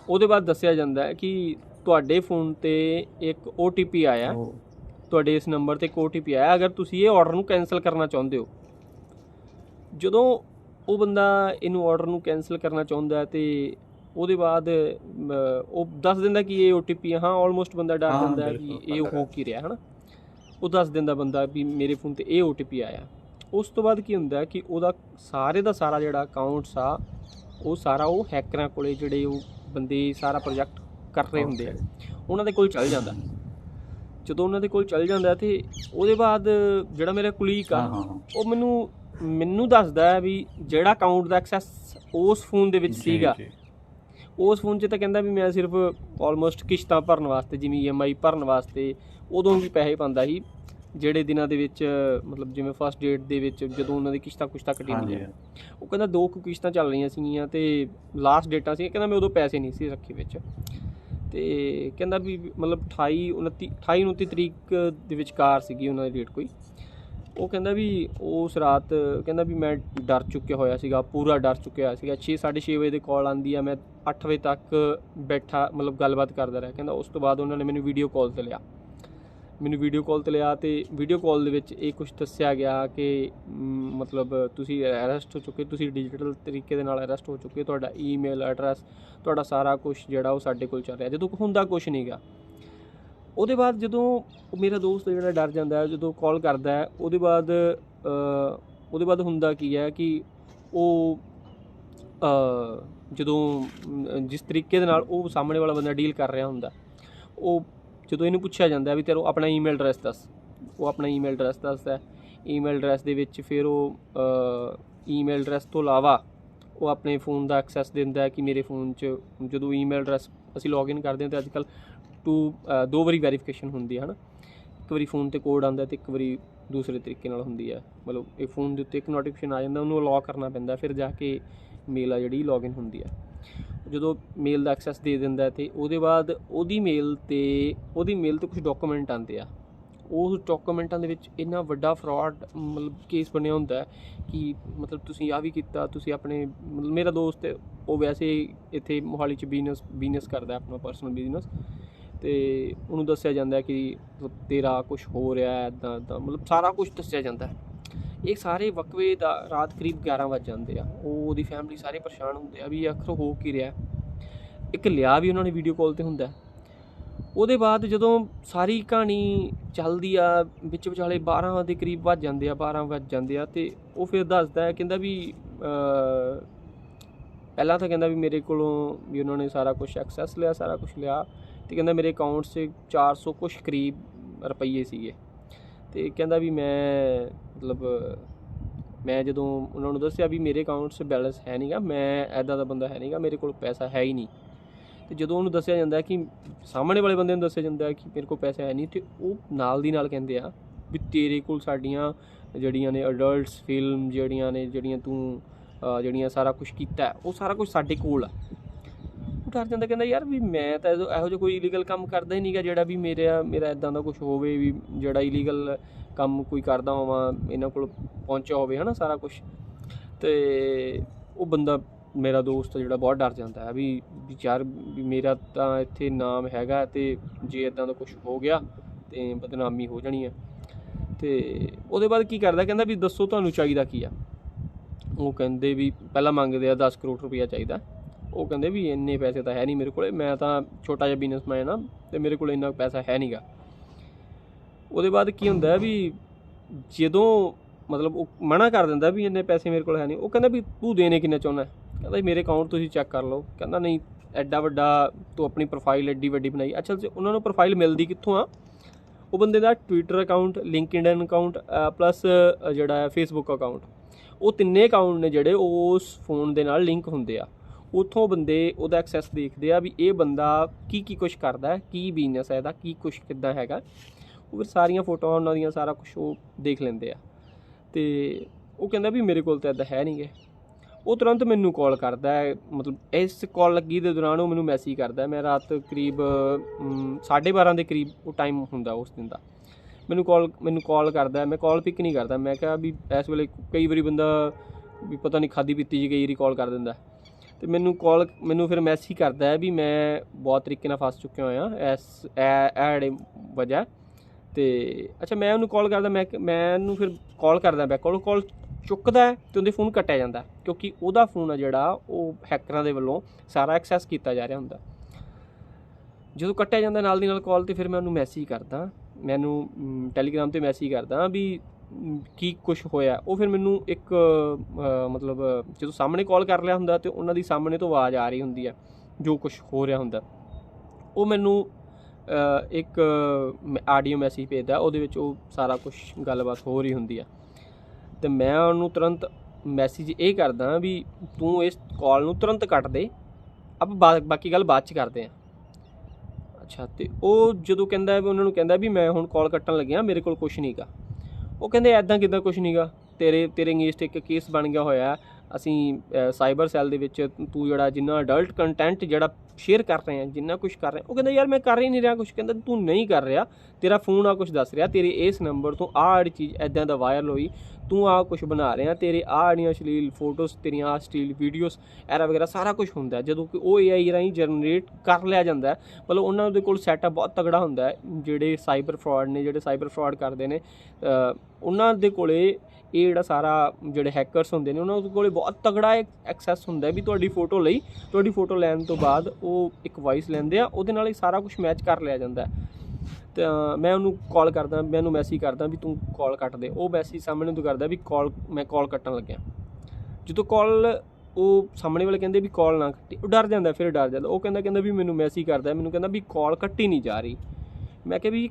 ਉਹਦੇ ਬਾਅਦ ਦੱਸਿਆ ਜਾਂਦਾ ਹੈ ਕਿ ਤੁਹਾਡੇ ਫੋਨ ਤੇ ਇੱਕ OTP ਆਇਆ। ਤੁਹਾਡੇ ਇਸ ਨੰਬਰ ਤੇ ਇੱਕ OTP ਆਇਆ। ਅਗਰ ਤੁਸੀਂ ਇਹ ਆਰਡਰ ਨੂੰ ਕੈਨਸਲ ਕਰਨਾ ਚਾਹੁੰਦੇ ਹੋ। ਜਦੋਂ ਉਹ ਬੰਦਾ ਇਹਨੂੰ ਆਰਡਰ ਨੂੰ ਕੈਨਸਲ ਕਰਨਾ ਚਾਹੁੰਦਾ ਹੈ ਤੇ ਉਹਦੇ ਬਾਅਦ ਉਹ ਦੱਸ ਦਿੰਦਾ ਕਿ ਇਹ OTP ਹੈ ਹਾਂ ਆਲਮੋਸਟ ਬੰਦਾ ਡਰ ਹਾਂ, ਜਾਂਦਾ ਹੈ ਬਿਲਕੁਲ, ਇਹ ਹੋ ਕੀ ਰਿਹਾ ਹਨਾ? ਉਹ ਦੱਸ ਦਿੰਦਾ ਬੰਦਾ ਵੀ ਮੇਰੇ ਫੋਨ ਤੇ ਇਹ OTP ਆਇਆ। ਉਸ ਤੋਂ ਬਾਅਦ ਕੀ ਹੁੰਦਾ ਕਿ ਉਹਦਾ ਸਾਰੇ ਦਾ ਸਾਰਾ ਜਿਹੜਾ ਅਕਾਊਂਟਸ ਆ ਉਹ ਸਾਰਾ ਉਹ ਹੈਕਰਾਂ ਕੋਲੇ ਜਿਹੜੇ ਉਹ ਬੰਦੇ ਸਾਰਾ ਪ੍ਰੋਜੈਕਟ ਕਰ ਰਹੇ ਹੁੰਦੇ ਆ। ਉਹਨਾਂ ਦੇ ਕੋਲ ਚੱਲ ਜਾਂਦਾ। ਜਦੋਂ ਉਹਨਾਂ ਦੇ ਕੋਲ ਚੱਲ ਜਾਂਦਾ ਤੇ ਉਹਦੇ ਬਾਅਦ ਜਿਹੜਾ ਮੇਰਾ ਕੁਲੀਕ ਆ। ਉਹ ਮੈਨੂੰ ਮੈਨੂੰ ਦੱਸਦਾ ਹੈ ਵੀ ਜਿਹੜਾ ਅਕਾਊਂਟ ਦਾ ਐਕਸੈਸ ਉਸ ਫੋਨ ਦੇ ਵਿੱਚ ਸੀਗਾ। ਉਸ ਫੋਨ 'ਚ ਤਾਂ ਕਹਿੰਦਾ ਵੀ ਮੈਂ ਸਿਰਫ ਆਲਮੋਸਟ ਕਿਸ਼ਤਾਂ ਭਰਨ ਵਾਸਤੇ ਜਿਵੇਂ EMI ਭਰਨ ਵਾਸਤੇ ਉਦੋਂ ਵੀ ਪੈਸੇ ਪਾਉਂਦਾ ਸੀ। ਜਿਹੜੇ ਦਿਨਾਂ ਦੇ ਵਿੱਚ ਮਤਲਬ ਜਿਵੇਂ ਫਸਟ ਡੇਟ ਦੇ ਵਿੱਚ ਜਦੋਂ ਉਹਨਾਂ ਦੀ ਕਿਸ਼ਤਾਂ ਕੁਸ਼ਤਾਂ ਕੱਟੀਆਂ ਉਹ ਕਹਿੰਦਾ ਦੋ ਕੁ ਕਿਸ਼ਤਾਂ ਚੱਲ ਰਹੀਆਂ ਸੀਗੀਆਂ ਤੇ ਲਾਸਟ ਡੇਟਾਂ ਸੀ। ਕਹਿੰਦਾ ਮੈਂ ਉਦੋਂ ਪੈਸੇ ਨਹੀਂ ਸੀ ਰੱਖੇ ਵਿੱਚ। ਤੇ ਕਹਿੰਦਾ ਵੀ ਮਤਲਬ 28 29 28 29 ਤਰੀਕ ਦੇ ਵਿਚਕਾਰ ਸੀਗੀ ਉਹਨਾਂ ਦੀ ਡੇਟ ਕੋਈ। ਉਹ ਕਹਿੰਦਾ ਵੀ ਉਸ ਰਾਤ ਕਹਿੰਦਾ ਵੀ ਮੈਂ ਡਰ ਚੁੱਕਿਆ ਹੋਇਆ ਸੀਗਾ ਪੂਰਾ ਡਰ ਚੁੱਕਿਆ ਹੋਇਆ ਸੀਗਾ। 6 6:30 ਵਜੇ ਦੇ ਕਾਲ ਆਂਦੀ ਆ ਮੈਂ 8 ਵਜੇ ਤੱਕ ਬੈਠਾ ਮਤਲਬ ਗੱਲਬਾਤ ਕਰਦਾ ਰਿਹਾ। ਕਹਿੰਦਾ ਉਸ ਤੋਂ ਬਾਅਦ ਉਹਨਾਂ ਨੇ ਮੈਨੂੰ ਵੀਡੀਓ ਕਾਲ ਤੇ ਲਿਆ। ਮੈਨੂੰ ਵੀਡੀਓ ਕਾਲ ਤੇ ਲਿਆ ਤੇ ਵੀਡੀਓ ਕਾਲ ਦੇ ਵਿੱਚ ਇਹ ਕੁਝ ਦੱਸਿਆ ਗਿਆ ਕਿ ਮਤਲਬ ਤੁਸੀਂ ਅਰੈਸਟ ਹੋ ਚੁੱਕੇ, ਤੁਸੀਂ ਡਿਜੀਟਲ ਤਰੀਕੇ ਦੇ ਨਾਲ ਅਰੈਸਟ ਹੋ ਚੁੱਕੇ, ਤੁਹਾਡਾ ਈਮੇਲ ਐਡਰੈਸ ਤੁਹਾਡਾ ਸਾਰਾ ਕੁਝ ਜਿਹੜਾ ਉਹ ਸਾਡੇ ਕੋਲ ਚੱਲ ਰਿਹਾ। ਜਦੋਂ ਹੁੰਦਾ ਕੁਝ ਨਹੀਂਗਾ ਉਹਦੇ ਬਾਅਦ ਜਦੋਂ ਮੇਰਾ ਦੋਸਤ ਜਿਹੜਾ ਡਰ ਜਾਂਦਾ ਹੈ ਜਦੋਂ ਕਾਲ ਕਰਦਾ ਹੈ ਉਹਦੇ ਬਾਅਦ ਉਹਦੇ ਬਾਅਦ ਹੁੰਦਾ ਕੀ ਹੈ ਕਿ ਉਹ ਜਦੋਂ ਜਿਸ ਤਰੀਕੇ ਦੇ ਨਾਲ ਉਹ ਸਾਹਮਣੇ ਵਾਲਾ ਬੰਦਾ ਡੀਲ ਕਰ ਰਿਹਾ ਹੁੰਦਾ, ਉਹ ਜਦੋਂ ਇਹਨੂੰ ਪੁੱਛਿਆ ਜਾਂਦਾ ਵੀ ਤੇਰਾ ਆਪਣਾ ਈਮੇਲ ਐਡਰੈਸ ਦੱਸ, ਉਹ ਆਪਣਾ ਈਮੇਲ ਐਡਰੈਸ ਦੱਸਦਾ ਈਮੇਲ ਐਡਰੈਸ ਦੇ ਵਿੱਚ ਫਿਰ ਉਹ ਈਮੇਲ ਐਡਰੈਸ ਤੋਂ ਇਲਾਵਾ ਉਹ ਆਪਣੇ ਫੋਨ ਦਾ ਐਕਸੈਸ ਦਿੰਦਾ ਕਿ ਮੇਰੇ ਫੋਨ 'ਚ ਜਦੋਂ ਈਮੇਲ ਐਡਰੈਸ ਅਸੀਂ ਲੌਗਇਨ ਕਰਦੇ ਹਾਂ ਤੇ ਅੱਜ ਕੱਲ ਟੂ ਦੋ ਵਾਰੀ ਵੈਰੀਫਿਕੇਸ਼ਨ ਹੁੰਦੀ ਹੈ, ਹਨਾ? ਇੱਕ ਵਾਰੀ ਫੋਨ ਤੇ ਕੋਡ ਆਉਂਦਾ ਤੇ ਇੱਕ ਵਾਰੀ ਦੂਸਰੇ ਤਰੀਕੇ ਨਾਲ ਹੁੰਦੀ ਹੈ। ਮਤਲਬ ਇਹ ਫੋਨ ਦੇ ਉੱਤੇ ਇੱਕ ਨੋਟੀਫਿਕੇਸ਼ਨ ਆ ਜਾਂਦਾ, ਉਹਨੂੰ ਅਲਾਉ ਕਰਨਾ ਪੈਂਦਾ, ਫਿਰ ਜਾ ਕੇ ਮੇਲ ਆ ਜਿਹੜੀ ਲੌਗਇਨ ਹੁੰਦੀ ਹੈ। ਜਦੋਂ ਮੇਲ ਦਾ ਐਕਸੈਸ ਦੇ ਦਿੰਦਾ ਹੈ ਤੇ ਉਹਦੇ ਬਾਅਦ ਉਹਦੀ ਮੇਲ ਤੇ, ਉਹਦੀ ਮੇਲ ਤੇ ਕੁਝ ਡਾਕੂਮੈਂਟ ਆਉਂਦੇ ਆ। ਉਹ ਡਾਕੂਮੈਂਟਾਂ ਦੇ ਵਿੱਚ ਇੰਨਾ ਵੱਡਾ ਫਰਾਡ ਮਤਲਬ ਕੇਸ ਬਣਿਆ ਹੁੰਦਾ ਕਿ ਮਤਲਬ ਤੁਸੀਂ ਆ ਵੀ ਕੀਤਾ, ਤੁਸੀਂ ਆਪਣੇ ਮਤਲਬ ਮੇਰਾ ਦੋਸਤ ਉਹ ਵੈਸੇ ਇੱਥੇ ਮੋਹਾਲੀ ਚ ਬਿਜ਼ਨਸ ਬਿਜ਼ਨਸ ਕਰਦਾ ਆਪਣਾ ਪਰਸਨਲ ਬਿਜ਼ਨਸ ਤੇ ਉਹਨੂੰ ਦੱਸਿਆ ਜਾਂਦਾ ਕਿ ਮਤਲਬ ਤੇਰਾ ਕੁਝ ਹੋ ਰਿਹਾ ਹੈ ਇਦਾਂ ਮਤਲਬ ਸਾਰਾ ਕੁਝ ਦੱਸਿਆ ਜਾਂਦਾ ਹੈ। ਇਹ ਸਾਰੇ ਵਕਵੇ ਦਾ ਰਾਤ ਕਰੀਬ 11 ਵਜ ਜਾਂਦੇ ਆ। ਉਹ ਉਹਦੀ ਫੈਮਿਲੀ ਸਾਰੇ ਪਰੇਸ਼ਾਨ ਹੁੰਦੇ ਆ ਵੀ ਆਖਰ ਹੋ ਕੀ ਰਿਹਾ। ਇੱਕ ਲਿਆ ਵੀ ਉਹਨਾਂ ਨੇ ਵੀਡੀਓ ਕਾਲ ਤੇ ਹੁੰਦਾ। ਉਹਦੇ ਬਾਅਦ ਜਦੋਂ ਸਾਰੀ ਕਹਾਣੀ ਚੱਲਦੀ ਆ, ਵਿੱਚ ਵਿਚਾਲੇ 12 ਦੇ ਕਰੀਬ ਵੱਜ ਜਾਂਦੇ ਆ 12 ਵੱਜ ਜਾਂਦੇ ਆ ਤੇ ਉਹ ਫਿਰ ਦੱਸਦਾ ਹੈ, ਕਹਿੰਦਾ ਵੀ ਪਹਿਲਾਂ ਤਾਂ ਕਹਿੰਦਾ ਵੀ ਮੇਰੇ ਕੋਲੋਂ ਵੀ ਉਹਨਾਂ ਨੇ ਸਾਰਾ ਕੁਝ ਐਕਸੈਸ ਲਿਆ, ਸਾਰਾ ਕੁਝ ਲਿਆ ਤੇ ਕਹਿੰਦਾ ਮੇਰੇ ਅਕਾਊਂਟ 'ਚ 400 ਕੁਛ ਕਰੀਬ ਰੁਪਈਏ ਸੀਗੇ। ਤੇ ਕਹਿੰਦਾ ਵੀ ਮੈਂ, ਮਤਲਬ, ਮੈਂ ਜਦੋਂ ਉਹਨਾਂ ਨੂੰ ਦੱਸਿਆ ਵੀ ਮੇਰੇ ਅਕਾਊਂਟ 'ਚ ਬੈਲੈਂਸ ਹੈ ਨਹੀਂਗਾ ਮੈਂ ਐਦਾਂ ਦਾ ਬੰਦਾ ਹੈ ਨਹੀਂਗਾ ਮੇਰੇ ਕੋਲ ਪੈਸਾ ਹੈ ਹੀ ਨਹੀਂ। ਤੇ ਜਦੋਂ ਉਹਨੂੰ ਦੱਸਿਆ ਜਾਂਦਾ ਕਿ ਸਾਹਮਣੇ ਵਾਲੇ ਬੰਦੇ ਨੂੰ ਦੱਸਿਆ ਜਾਂਦਾ ਕਿ ਮੇਰੇ ਕੋਲ ਪੈਸਾ ਹੈ ਨਹੀਂ, ਤੇ ਉਹ ਨਾਲ ਦੀ ਨਾਲ ਕਹਿੰਦੇ ਆ ਵੀ ਤੇਰੇ ਕੋਲ ਸਾਡੀਆਂ ਜਿਹੜੀਆਂ ਨੇ ਅਡਲਟਸ ਫਿਲਮ ਜਿਹੜੀਆਂ ਨੇ, ਜਿਹੜੀਆਂ ਤੂੰ ਜਿਹੜੀਆਂ ਸਾਰਾ ਕੁਝ ਕੀਤਾ, ਉਹ ਸਾਰਾ ਕੁਝ ਸਾਡੇ ਕੋਲ ਆ। ਉਹ ਡਰ ਜਾਂਦਾ, ਕਹਿੰਦਾ ਯਾਰ ਵੀ ਮੈਂ ਤਾਂ ਇਹੋ ਜਿਹਾ ਕੋਈ ਇਲੀਗਲ ਕੰਮ ਕਰਦਾ ਹੀ ਨਹੀਂਗਾ ਜਿਹੜਾ ਵੀ ਮੇਰਾ ਮੇਰਾ ਇਦਾਂ ਦਾ ਕੁਝ ਹੋਵੇ ਵੀ ਜਿਹੜਾ ਇਲੀਗਲ ਕੰਮ ਕੋਈ ਕਰਦਾ ਹੋਵਾਂ, ਇਹਨਾਂ ਕੋਲ ਪਹੁੰਚਿਆ ਹੋਵੇ, ਹਨਾ ਸਾਰਾ ਕੁਝ ਤੇ ਉਹ ਬੰਦਾ ਮੇਰਾ ਦੋਸਤ ਜਿਹੜਾ ਬਹੁਤ ਡਰ ਜਾਂਦਾ ਹੈ ਵੀ ਯਾਰ ਵੀ ਮੇਰਾ ਤਾਂ ਇੱਥੇ ਨਾਮ ਹੈਗਾ ਤੇ ਜੇ ਇਦਾਂ ਦਾ ਕੁਝ ਹੋ ਗਿਆ ਤੇ ਬਦਨਾਮੀ ਹੋ ਜਾਣੀ ਹੈ। ਤੇ ਉਹਦੇ ਬਾਅਦ ਕੀ ਕਰਦਾ, ਕਹਿੰਦਾ ਵੀ ਦੱਸੋ ਤੁਹਾਨੂੰ ਚਾਹੀਦਾ ਕੀ ਆ? ਉਹ ਕਹਿੰਦੇ ਵੀ ਪਹਿਲਾਂ ਮੰਗਦੇ ਆ 10 ਕਰੋੜ ਰੁਪਇਆ ਚਾਹੀਦਾ। ਉਹ ਕਹਿੰਦੇ ਵੀ ਇੰਨੇ ਪੈਸੇ ਤਾਂ ਹੈ ਨਹੀਂ ਮੇਰੇ ਕੋਲੇ ਮੈਂ ਤਾਂ ਛੋਟਾ ਜਿਹਾ ਬਿਜ਼ਨਸਮੈਨ ਆ ਤੇ ਮੇਰੇ ਕੋਲ ਇੰਨਾ ਪੈਸਾ ਹੈ ਨਹੀਂਗਾ ਉਹਦੇ ਬਾਅਦ ਕੀ ਹੁੰਦਾ ਵੀ ਜਦੋਂ ਮਤਲਬ ਉਹ ਮਨਾ ਕਰ ਦਿੰਦਾ ਵੀ ਇੰਨੇ ਪੈਸੇ ਮੇਰੇ ਕੋਲ ਹੈ ਨਹੀਂ ਉਹ ਕਹਿੰਦਾ ਵੀ ਤੂੰ ਦੇਣੇ ਕਿੰਨੇ ਚਾਹੁੰਦਾ ਕਹਿੰਦਾ ਮੇਰੇ ਅਕਾਊਂਟ ਤੁਸੀਂ ਚੈੱਕ ਕਰ ਲਓ। ਕਹਿੰਦਾ ਨਹੀਂ ਐਡਾ ਵੱਡਾ ਤੂੰ ਆਪਣੀ ਪ੍ਰੋਫਾਈਲ ਐਡੀ ਵੱਡੀ ਬਣਾਈ। ਅੱਛਾ ਜੀ, ਉਹਨਾਂ ਨੂੰ ਪ੍ਰੋਫਾਈਲ ਮਿਲਦੀ ਕਿੱਥੋਂ ਆ? ਉਹ ਬੰਦੇ ਦਾ Twitter account LinkedIn account plus ਜਿਹੜਾ ਹੈ ਫੇਸਬੁੱਕ ਅਕਾਊਂਟ ਉਹ ਤਿੰਨੇ ਅਕਾਊਂਟ ਨੇ ਜਿਹੜੇ ਉਸ ਫੋਨ ਦੇ ਨਾਲ ਲਿੰਕ ਹੁੰਦੇ ਆ। ਉਥੋਂ ਬੰਦੇ ਉਹਦਾ ਐਕਸੈਸ ਦੇਖਦੇ ਆ ਵੀ ਇਹ ਬੰਦਾ ਕੀ ਕੀ ਕੁਝ ਕਰਦਾ ਹੈ, ਕੀ ਬਿਜ਼ਨਸ ਹੈ ਇਹਦਾ, ਕੀ ਕੁਝ ਕਿੱਦਾਂ ਹੈਗਾ। ਉਹ ਫਿਰ ਸਾਰੀਆਂ ਫੋਟੋਆਂ ਉਹਨਾਂ ਦੀਆਂ ਸਾਰਾ ਕੁਝ ਉਹ ਦੇਖ ਲੈਂਦੇ ਆ। ਤੇ ਉਹ ਕਹਿੰਦਾ ਵੀ ਮੇਰੇ ਕੋਲ ਤਾਂ ਇਦਾਂ ਹੈ ਨਹੀਂਗੇ ਉਹ ਤੁਰੰਤ ਮੈਨੂੰ ਕਾਲ ਕਰਦਾ ਹੈ, ਮਤਲਬ ਇਸ ਕਾਲ ਲੱਗੀ ਦੇ ਦੌਰਾਨ ਉਹ ਮੈਨੂੰ ਮੈਸੇਜ ਕਰਦਾ ਮੈਂ ਰਾਤ ਕਰੀਬ 12:30 ਦੇ ਕਰੀਬ ਉਹ ਟਾਈਮ ਹੁੰਦਾ ਉਸ ਦਿਨ ਦਾ। ਮੈਨੂੰ ਕਾਲ ਮੈਨੂੰ ਕਾਲ ਕਰਦਾ ਮੈਂ ਕਾਲ ਪਿਕ ਨਹੀਂ ਕਰਦਾ। ਮੈਂ ਕਿਹਾ ਵੀ ਇਸ ਵੇਲੇ ਕਈ ਵਾਰੀ ਬੰਦਾ ਵੀ ਪਤਾ ਨਹੀਂ ਖਾਦੀ ਪੀਤੀ ਜੀ ਕਈ ਵਾਰੀ ਕਾਲ ਕਰ ਦਿੰਦਾ ਤੇ ਮੈਨੂੰ ਕਾਲ ਮੈਨੂੰ ਫਿਰ ਮੈਸੇਜ ਕਰਦਾ ਹੈ ਵੀ ਮੈਂ ਬਹੁਤ ਤਰੀਕੇ ਨਾਲ ਫਸ ਚੁੱਕਿਆ ਹੋਇਆ ਐਸ ਐੜੇ ਵਜ੍ਹਾ ਤੇ ਅੱਛਾ, ਮੈਂ ਉਹਨੂੰ ਕਾਲ ਕਰਦਾ, ਮੈਂ ਮੈਂ ਉਹਨੂੰ ਫਿਰ ਕਾਲ ਕਰਦਾ ਬੈਕ ਕਾਲ ਕਾਲ ਚੁੱਕਦਾ ਹੈ ਤੇ ਉਹਦੇ ਫੋਨ ਕੱਟਿਆ ਜਾਂਦਾ ਕਿਉਂਕਿ ਉਹਦਾ ਫੋਨ ਆ ਜਿਹੜਾ, ਉਹ ਹੈਕਰਾਂ ਦੇ ਵੱਲੋਂ ਸਾਰਾ ਐਕਸੈਸ ਕੀਤਾ ਜਾ ਰਿਹਾ ਹੁੰਦਾ। ਜਦੋਂ ਕੱਟਿਆ ਜਾਂਦਾ ਨਾਲ ਦੀ ਨਾਲ ਕਾਲ ਤੇ ਫਿਰ ਮੈਂ ਉਹਨੂੰ ਮੈਸੇਜ ਕਰਦਾ, ਮੈਨੂੰ ਟੈਲੀਗ੍ਰਾਮ ਤੇ ਮੈਸੇਜ ਕਰਦਾ ਵੀ ਕੀ ਕੁਝ ਹੋਇਆ, ਉਹ ਫਿਰ ਮੈਨੂੰ ਇੱਕ ਮਤਲਬ ਜਦੋਂ ਸਾਹਮਣੇ ਕਾਲ ਕਰ ਲਿਆ ਹੁੰਦਾ ਤੇ ਉਹਨਾਂ ਦੀ ਸਾਹਮਣੇ ਤੋਂ ਆਵਾਜ਼ ਆ ਰਹੀ ਹੁੰਦੀ ਹੈ, ਜੋ ਕੁਝ ਹੋ ਰਿਹਾ ਹੁੰਦਾ। ਉਹ ਮੈਨੂੰ ਇੱਕ ਆਡੀਓ ਮੈਸੇਜ ਭੇਜਦਾ, ਉਹਦੇ ਵਿੱਚ ਉਹ ਸਾਰਾ ਕੁਝ ਗੱਲਬਾਤ ਹੋ ਰਹੀ ਹੁੰਦੀ ਆ ਤੇ ਮੈਂ ਉਹਨੂੰ ਤੁਰੰਤ ਮੈਸੇਜ ਇਹ ਕਰਦਾ ਵੀ ਤੂੰ ਇਸ ਕਾਲ ਨੂੰ ਤੁਰੰਤ ਕੱਟ ਦੇ, ਆਪਾਂ ਬਾ- ਬਾਕੀ ਗੱਲ ਬਾਅਦ ਚ ਕਰਦੇ ਆ ਅੱਛਾ, ਤੇ ਉਹ ਜਦੋਂ ਕਹਿੰਦਾ ਵੀ, ਉਹਨਾਂ ਨੂੰ ਕਹਿੰਦਾ ਵੀ ਮੈਂ ਹੁਣ ਕਾਲ ਕੱਟਣ ਲੱਗਿਆ, ਮੇਰੇ ਕੋਲ ਕੁਝ ਨਹੀਂਗਾ ਉਹ ਕਹਿੰਦੇ ਐਦਾਂ ਕਿਦਾਂ ਕੁਝ ਨਹੀਂਗਾ ਤੇਰੇ ਤੇਰੇ ਅਗੇਂਸਟ ਇੱਕ ਕੇਸ ਬਣ ਗਿਆ ਹੋਇਆ। ਅਸੀਂ ਸਾਈਬਰ ਸੈੱਲ ਦੇ ਵਿੱਚ ਤੂੰ ਜਿਹੜਾ ਜਿੰਨਾ ਅਡਲਟ ਕੰਟੈਂਟ ਜਿਹੜਾ ਸ਼ੇਅਰ ਕਰ ਰਹੇ ਆ ਜਿੰਨਾ ਕੁਝ ਕਰ ਰਹੇ ਉਹ ਕਹਿੰਦਾ, ਯਾਰ ਮੈਂ ਕਰ ਹੀ ਨਹੀਂ ਰਿਹਾ ਕੁਝ ਕਹਿੰਦਾ, ਤੂੰ ਨਹੀਂ ਕਰ ਰਿਹਾ। ਤੇਰਾ ਫੋਨ ਆ ਕੁਝ ਦੱਸ ਰਿਹਾ। ਤੇਰੇ ਇਸ ਨੰਬਰ ਤੋਂ ਆਹ ਜਿਹੜੀ ਚੀਜ਼ ਐਦਾਂ ਦਾ ਵਾਇਰਲ ਹੋਈ। ਤੂੰ ਆ ਕੁਝ ਬਣਾ ਰਿਹਾ। ਤੇਰੇ ਆਹ ਜਿਹੜੀਆਂ ਅਸ਼ਲੀਲ ਫੋਟੋਸ ਤੇਰੀਆਂ ਆਹ ਸਟੀਲ ਵੀਡੀਓਜ਼ ਐਰਾ ਵਗੈਰਾ ਸਾਰਾ ਕੁਝ ਹੁੰਦਾ ਜਦੋਂ ਕਿ ਉਹ AI ਰਾਹੀਂ ਜਨਰੇਟ ਕਰ ਲਿਆ ਜਾਂਦਾ ਮਤਲਬ ਉਹਨਾਂ ਦੇ ਕੋਲ ਸੈਟਅਪ ਬਹੁਤ ਤਗੜਾ ਹੁੰਦਾ ਜਿਹੜੇ ਸਾਈਬਰ ਫਰਾਡ ਨੇ, ਜਿਹੜੇ ਸਾਈਬਰ ਫਰਾਡ ਕਰਦੇ ਨੇ ਉਹਨਾਂ ਦੇ ਕੋਲੇ ਇਹ ਜਿਹੜਾ ਸਾਰਾ ਜਿਹੜੇ ਹੈਕਰਸ ਹੁੰਦੇ ਨੇ, ਉਹਨਾਂ ਦੇ ਕੋਲੇ ਬਹੁਤ ਤਗੜਾ ਐਕਸੈਸ ਹੁੰਦਾ ਵੀ ਤੁਹਾਡੀ ਫੋਟੋ ਲਈ। ਤੁਹਾਡੀ ਫੋਟੋ ਲੈਣ ਤੋਂ ਬਾਅਦ ਉਹ ਇੱਕ ਵਾਇਸ ਲੈਂਦੇ ਆ, ਉਹਦੇ ਨਾਲ ਹੀ ਸਾਰਾ ਕੁਝ ਮੈਚ ਕਰ ਲਿਆ ਜਾਂਦਾ। ਤਾਂ ਮੈਂ ਉਹਨੂੰ ਕਾਲ ਕਰਦਾ, ਮੈਂ ਉਹਨੂੰ ਮੈਸੇਜ ਕਰਦਾ ਵੀ ਤੂੰ ਕਾਲ ਕੱਟ ਦੇ। ਉਹ ਮੈਸੇਜ ਸਾਹਮਣੇ ਤੋਂ ਕਰਦਾ ਵੀ ਕਾਲ ਮੈਂ ਕਾਲ ਕੱਟਣ ਲੱਗਿਆ। ਜਦੋਂ ਕਾਲ ਉਹ ਸਾਹਮਣੇ ਵਾਲੇ ਕਹਿੰਦੇ ਵੀ ਕਾਲ ਨਾ ਕੱਟੀ, ਉਹ ਡਰ ਜਾਂਦਾ, ਫਿਰ ਡਰ ਜਾਂਦਾ। ਉਹ ਕਹਿੰਦਾ ਕਹਿੰਦਾ ਵੀ ਮੈਨੂੰ ਮੈਸੇਜ ਕਰਦਾ, ਮੈਨੂੰ ਕਹਿੰਦਾ ਵੀ ਕਾਲ ਕੱਟੀ ਨਹੀਂ ਜਾ ਰਹੀ। ਮੈਂ ਕਿਹਾ ਵੀ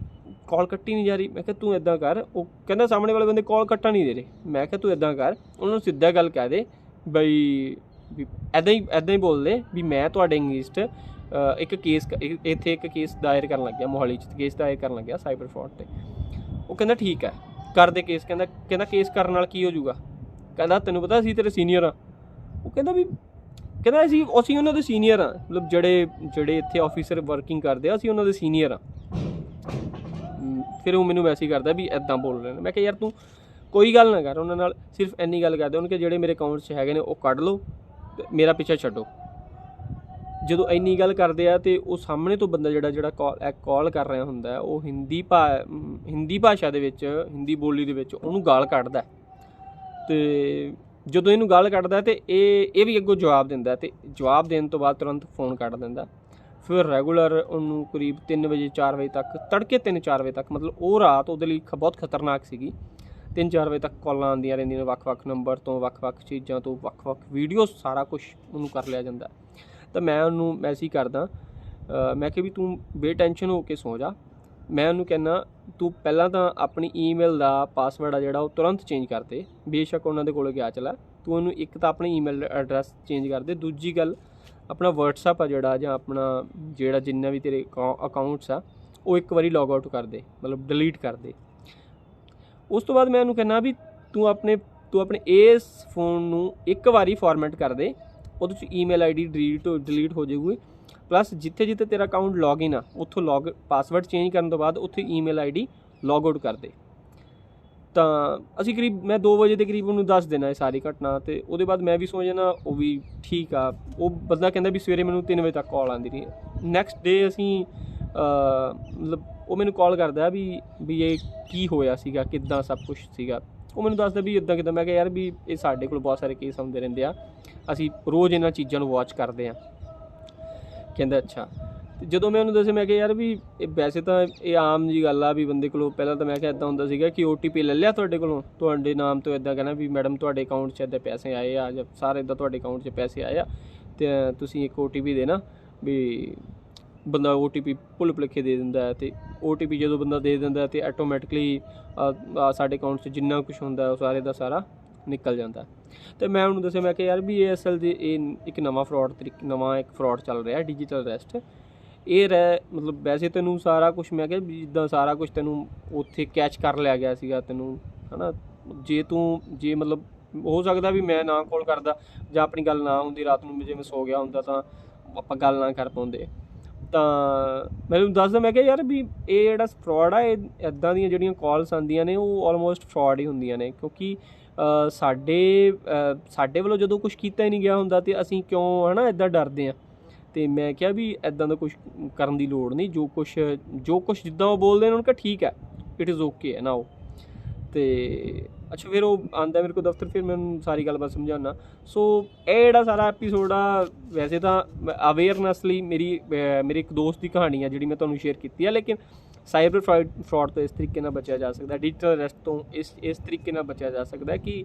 ਕਾਲ ਕੱਟੀ ਨਹੀਂ ਜਾ ਰਹੀ। ਮੈਂ ਕਿਹਾ, ਤੂੰ ਇਦਾਂ ਕਰ। ਉਹ ਕਹਿੰਦਾ, ਸਾਹਮਣੇ ਵਾਲੇ ਬੰਦੇ ਕਾਲ ਕੱਟਣ ਨਹੀਂ ਦੇ ਰਹੇ। ਮੈਂ ਕਿਹਾ, ਤੂੰ ਇਦਾਂ ਕਰ। ਉਹਨਾਂ ਨੂੰ ਸਿੱਧਾ ਗੱਲ ਕਹਿ ਦੇ ਬਈ ਵੀ ਐਦਾਂ ਹੀ ਐਦਾਂ ਹੀ ਬੋਲਦੇ ਵੀ ਮੈਂ ਤੁਹਾਡੇ ਅਗੇਂਸਟ ਇੱਕ ਕੇਸ ਇੱਥੇ ਇੱਕ ਕੇਸ ਦਾਇਰ ਕਰਨ ਲੱਗਿਆ, ਮੋਹਾਲੀ ਚ ਕੇਸ ਦਾਇਰ ਕਰਨ ਲੱਗਿਆ ਸਾਈਬਰ ਫਰਾਡ ਤੇ। ਉਹ ਕਹਿੰਦਾ, ਠੀਕ ਹੈ। ਕਰਦੇ ਕੇਸ ਕਹਿੰਦਾ ਕਹਿੰਦਾ ਕੇਸ ਕਰਨ ਨਾਲ ਕੀ ਹੋ ਜਾਊਗਾ? ਕਹਿੰਦਾ, ਤੈਨੂੰ ਪਤਾ ਅਸੀਂ ਤੇਰੇ ਸੀਨੀਅਰ ਆ ਉਹ ਕਹਿੰਦਾ ਵੀ, ਕਹਿੰਦਾ, ਅਸੀਂ ਅਸੀਂ ਉਹਨਾਂ ਦੇ ਸੀਨੀਅਰ ਆ ਮਤਲਬ ਜਿਹੜੇ ਜਿਹੜੇ ਇੱਥੇ ਆਫੀਸਰ ਵਰਕਿੰਗ ਕਰਦੇ ਆ, ਅਸੀਂ ਉਹਨਾਂ ਦੇ ਸੀਨੀਅਰ ਆ ਫਿਰ ਉਹ ਮੈਨੂੰ ਮੈਸੇਜ ਕਰਦਾ ਵੀ ਐਦਾਂ ਬੋਲ ਰਹੇ ਨੇ। ਮੈਂ ਕਿਹਾ, ਯਾਰ ਤੂੰ ਕੋਈ ਗੱਲ ਨਾ ਕਰ, ਉਹਨਾਂ ਨਾਲ ਸਿਰਫ ਇੰਨੀ ਗੱਲ ਕਰਦੇ ਉਹਨਾਂ ਕਿ ਜਿਹੜੇ ਮੇਰੇ ਅਕਾਊਂਟਸ 'ਚ ਹੈਗੇ ਨੇ, ਉਹ ਕੱਢ ਲਓ ਤੇ ਮੇਰਾ ਪਿੱਛਾ ਛੱਡੋ। ਜਦੋਂ ਇੰਨੀ ਗੱਲ ਕਰਦੇ ਆ ਤੇ ਉਹ ਸਾਹਮਣੇ ਤੋਂ ਬੰਦਾ ਜਿਹੜਾ ਜਿਹੜਾ ਕਾਲ ਕਾਲ ਕਰ ਰਿਹਾ ਹੁੰਦਾ ਉਹ ਹਿੰਦੀ ਭਾ, ਹਿੰਦੀ ਭਾਸ਼ਾ ਦੇ ਵਿੱਚ, ਹਿੰਦੀ ਬੋਲੀ ਦੇ ਵਿੱਚ ਉਹਨੂੰ ਗਾਲ ਕੱਢਦਾ ਹੈ। ਤੇ ਜਦੋਂ ਇਹਨੂੰ ਗਾਲ ਕੱਢਦਾ ਹੈ ਤੇ ਇਹ ਇਹ ਵੀ ਅੱਗੋਂ ਜਵਾਬ ਦਿੰਦਾ ਹੈ ਤੇ ਜਵਾਬ ਦੇਣ ਤੋਂ ਬਾਅਦ ਤੁਰੰਤ ਫੋਨ ਕੱਟ ਦਿੰਦਾ ਫਿਰ ਰੈਗੂਲਰ ਉਹਨੂੰ ਕਰੀਬ 3 ਵਜੇ 4 ਵਜੇ ਤੱਕ, ਤੜਕੇ 3-4 ਵਜੇ ਤੱਕ, ਮਤਲਬ ਉਹ ਰਾਤ ਉਹਦੇ ਲਈ ਖ- ਬਹੁਤ ਖਤਰਨਾਕ ਸੀਗੀ। 3-4 ਵਜੇ ਤੱਕ ਕਾਲਾਂ ਆਉਂਦੀਆਂ ਰਹਿੰਦੀਆਂ ਨੇ ਵੱਖ-ਵੱਖ ਨੰਬਰ ਤੋਂ, ਵੱਖ-ਵੱਖ ਚੀਜ਼ਾਂ ਤੋਂ, ਵੱਖ-ਵੱਖ ਵੀਡੀਓ ਸਾਰਾ ਕੁਝ ਉਹਨੂੰ ਕਰ ਲਿਆ ਜਾਂਦਾ। ਤਾਂ ਮੈਂ ਉਹਨੂੰ ਮੈਸੇਜ ਕਰਦਾ ਮੈਂ ਕਿ ਵੀ ਤੂੰ ਬੇਟੈਨਸ਼ਨ ਹੋ ਕੇ ਸੌ ਜਾ। ਮੈਂ ਉਹਨੂੰ ਕਹਿੰਦਾ, ਤੂੰ ਪਹਿਲਾਂ ਤਾਂ ਆਪਣੀ ਈਮੇਲ ਦਾ ਪਾਸਵਰਡ ਆ ਜਿਹੜਾ, ਉਹ ਤੁਰੰਤ ਚੇਂਜ ਕਰ ਦੇ। ਬੇਸ਼ੱਕ ਉਹਨਾਂ ਦੇ ਕੋਲ ਗਿਆ ਚਲਾ ਤੂੰ ਉਹਨੂੰ ਇੱਕ ਤਾਂ ਆਪਣੀ ਈਮੇਲ ਐਡਰੈਸ ਚੇਂਜ ਕਰ ਦੇ। ਦੂਜੀ ਗੱਲ ਆਪਣਾ WhatsApp ਆ ਜਿਹੜਾ ਜਾਂ ਆਪਣਾ ਜਿਹੜਾ ਜਿੰਨਾ ਵੀ ਤੇਰੇ ਅਕਾਊਂਟਸ ਆ, ਉਹ ਇੱਕ ਵਾਰੀ ਲੌਗ ਆਊਟ ਕਰ ਦੇ, ਮਤਲਬ ਡਿਲੀਟ ਕਰ ਦੇ। ਉਸ ਤੋਂ ਬਾਅਦ ਮੈਂ ਉਹਨੂੰ ਕਹਿੰਦਾ ਵੀ ਤੂੰ ਆਪਣੇ ਤੂੰ ਆਪਣੇ ਇਸ ਫੋਨ ਨੂੰ ਇੱਕ ਵਾਰੀ ਫਾਰਮੈਟ ਕਰ ਦੇ, ਉਹਦੇ ਚ ਈਮੇਲ ਆਈਡੀ ਡਿਲੀਟ ਡਿਲੀਟ ਹੋ ਜਾਊਗੀ। ਪਲੱਸ ਜਿੱਥੇ ਜਿੱਥੇ ਤੇਰਾ ਅਕਾਊਂਟ ਲੌਗਇਨ ਆ, ਉੱਥੋਂ ਲੌਗ ਪਾਸਵਰਡ ਚੇਂਜ ਕਰਨ ਤੋਂ ਬਾਅਦ ਉੱਥੇ ਈਮੇਲ ਆਈਡੀ ਲੌਗ ਆਊਟ ਕਰ ਦੇ। ਤਾਂ ਅਸੀਂ ਕਰੀਬ, ਮੈਂ 2 ਵਜੇ ਦੇ ਕਰੀਬ ਉਹਨੂੰ ਦੱਸ ਦੇਣਾ ਇਹ ਸਾਰੀ ਘਟਨਾ ਤੇ ਉਹਦੇ ਬਾਅਦ ਮੈਂ ਵੀ ਸੋਚ ਜਾਣਾ, ਉਹ ਵੀ ਠੀਕ ਆ। ਉਹ ਬੰਦਾ ਕਹਿੰਦਾ ਵੀ ਸਵੇਰੇ ਮੈਨੂੰ 3 ਵਜੇ ਤੱਕ ਕਾਲ ਆਉਂਦੀ ਰਹੀ। ਨੈਕਸਟ ਡੇ ਅਸੀਂ ਮਤਲਬ ਉਹ ਮੈਨੂੰ ਕਾਲ ਕਰਦਾ ਵੀ ਵੀ ਇਹ ਕੀ ਹੋਇਆ ਸੀਗਾ, ਕਿੱਦਾਂ ਸਭ ਕੁਝ ਸੀਗਾ। ਉਹ ਮੈਨੂੰ ਦੱਸਦਾ ਵੀ ਇਦਾਂ ਕਿਦਾਂ, ਮੈਂ ਕਿਹਾ ਯਾਰ ਵੀ ਇਹ ਸਾਡੇ ਕੋਲ ਬਹੁਤ ਸਾਰੇ ਕੇਸ ਆਉਂਦੇ ਰਹਿੰਦੇ ਆ। ਅਸੀਂ ਰੋਜ਼ ਇਹਨਾਂ ਚੀਜ਼ਾਂ ਨੂੰ ਵਾਚ ਕਰਦੇ ਆ। ਕਹਿੰਦਾ, ਅੱਛਾ। ਤੇ ਜਦੋਂ ਮੈਂ ਉਹਨੂੰ ਦੱਸਿਆ, ਮੈਂ ਕਿਹਾ, ਯਾਰ ਵੀ ਇਹ ਵੈਸੇ ਤਾਂ ਇਹ ਆਮ ਜੀ ਗੱਲ ਆ ਵੀ ਬੰਦੇ ਕੋਲੋਂ ਪਹਿਲਾਂ ਤਾਂ ਮੈਂ ਕਿਹਾ ਇਦਾਂ ਹੁੰਦਾ ਸੀਗਾ ਕਿ OTP ਲੈ ਲਿਆ ਤੁਹਾਡੇ ਕੋਲੋਂ ਤੁਹਾਡੇ ਨਾਮ ਤੋਂ ਇਦਾਂ ਕਹਿਣਾ ਵੀ ਮੈਡਮ, ਤੁਹਾਡੇ ਅਕਾਊਂਟ 'ਚ ਇਦਾਂ ਪੈਸੇ ਆਏ ਆ ਜਾਂ ਸਾਰੇ ਇਦਾਂ ਤੁਹਾਡੇ ਅਕਾਊਂਟ 'ਚ ਪੈਸੇ ਆਏ ਆ, ਤੇ ਤੁਸੀਂ ਇੱਕ OTP ਦੇਣਾ ਵੀ ਬੰਦਾ OTP ਭੁੱਲ ਭੁਲੇਖੇ ਦੇ ਦਿੰਦਾ ਹੈ ਤੇ OTP ਜਦੋਂ ਬੰਦਾ ਦੇ ਦਿੰਦਾ ਹੈ ਤੇ ਆਟੋਮੈਟਿਕਲੀ ਸਾਡੇ ਅਕਾਊਂਟ 'ਚ ਜਿੰਨਾ ਕੁਝ ਹੁੰਦਾ ਉਹ ਸਾਰੇ ਦਾ ਸਾਰਾ ਨਿਕਲ ਜਾਂਦਾ ਹੈ। ਤੇ ਮੈਂ ਉਹਨੂੰ ਦੱਸਿਆ, ਮੈਂ ਕਿ ਯਾਰ ਵੀ ਇਹ ਅਸਲ ਦੇ ਇਹ ਇੱਕ ਨਵਾਂ ਫਰਾਡ ਤਰੀਕ, ਨਵਾਂ ਇੱਕ ਫਰਾਡ ਚੱਲ ਰਿਹਾ ਡਿਜੀਟਲ ਅਰੈਸਟ ਇਹ ਰਹਿ, ਮਤਲਬ ਵੈਸੇ ਤੈਨੂੰ ਸਾਰਾ ਕੁਝ ਮੈਂ ਕਿਹਾ ਵੀ ਜਿੱਦਾਂ ਸਾਰਾ ਕੁਝ ਤੈਨੂੰ ਉੱਥੇ ਕੈਚ ਕਰ ਲਿਆ ਗਿਆ ਸੀਗਾ ਤੈਨੂੰ, ਹਨਾ? ਜੇ ਤੂੰ, ਜੇ ਮਤਲਬ ਹੋ ਸਕਦਾ ਵੀ ਮੈਂ ਨਾ ਕਾਲ ਕਰਦਾ ਜਾਂ ਆਪਣੀ ਗੱਲ ਨਾ ਹੁੰਦੀ ਰਾਤ ਨੂੰ ਜੇ ਜਿਵੇਂ ਸੋ ਗਿਆ ਹੁੰਦਾ ਤਾਂ ਆਪਾਂ ਗੱਲ ਨਾ ਕਰ ਪਾਉਂਦੇ। ਤਾਂ ਮੈਨੂੰ ਦੱਸਦਾ, ਮੈਂ ਕਿਹਾ ਯਾਰ ਵੀ ਇਹ ਜਿਹੜਾ ਫਰਾਡ ਆ, ਇਹ ਇਦਾਂ ਦੀਆਂ ਜਿਹੜੀਆਂ ਕਾਲਸ ਆਉਂਦੀਆਂ ਨੇ, ਉਹ ਆਲਮੋਸਟ ਫਰਾਡ ਹੀ ਹੁੰਦੀਆਂ ਨੇ, ਕਿਉਂਕਿ ਸਾਡੇ ਸਾਡੇ ਵੱਲੋਂ ਜਦੋਂ ਕੁਝ ਕੀਤਾ ਹੀ ਨਹੀਂ ਗਿਆ ਹੁੰਦਾ ਤੇ ਅਸੀਂ ਕਿਉਂ, ਹਨਾ ਇਦਾਂ ਡਰਦੇ ਆ ਤੇ ਮੈਂ ਕਿਹਾ ਵੀ ਇਦਾਂ ਦਾ ਕੁਝ ਕਰਨ ਦੀ ਲੋੜ ਨਹੀਂ, ਜੋ ਕੁਝ ਜੋ ਕੁਝ ਜਿੱਦਾਂ ਉਹ ਬੋਲਦੇ ਨੇ, ਉਹਨਾਂ ਕਾ ਠੀਕ ਹੈ ਇਟ ਇਜ਼ ਓਕੇ ਹੈ ਨਾ ਉਹ ਤੇ ਅੱਛਾ, ਫਿਰ ਉਹ ਆਂਦਾ ਮੇਰੇ ਕੋਲ ਦਫ਼ਤਰ, ਫਿਰ ਮੈਨੂੰ ਸਾਰੀ ਗੱਲਬਾਤ ਸਮਝਾਉਣਾ ਸੋ ਇਹ ਜਿਹੜਾ ਸਾਰਾ ਐਪੀਸੋਡ ਆ, ਵੈਸੇ ਤਾਂ ਅਵੇਅਰਨੈਸ ਲਈ ਮੇਰੀ ਮੇਰੇ ਇੱਕ ਦੋਸਤ ਦੀ ਕਹਾਣੀ ਆ, ਜਿਹੜੀ ਮੈਂ ਤੁਹਾਨੂੰ ਸ਼ੇਅਰ ਕੀਤੀ ਆ, ਲੇਕਿਨ ਸਾਈਬਰ ਫਰਾਡ ਤੋਂ ਇਸ ਤਰੀਕੇ ਨਾਲ ਬਚਿਆ ਜਾ ਸਕਦਾ ਡਿਜੀਟਲ ਅਰੈਸਟ ਤੋਂ ਇਸ ਇਸ ਤਰੀਕੇ ਨਾਲ ਬਚਿਆ ਜਾ ਸਕਦਾ ਕਿ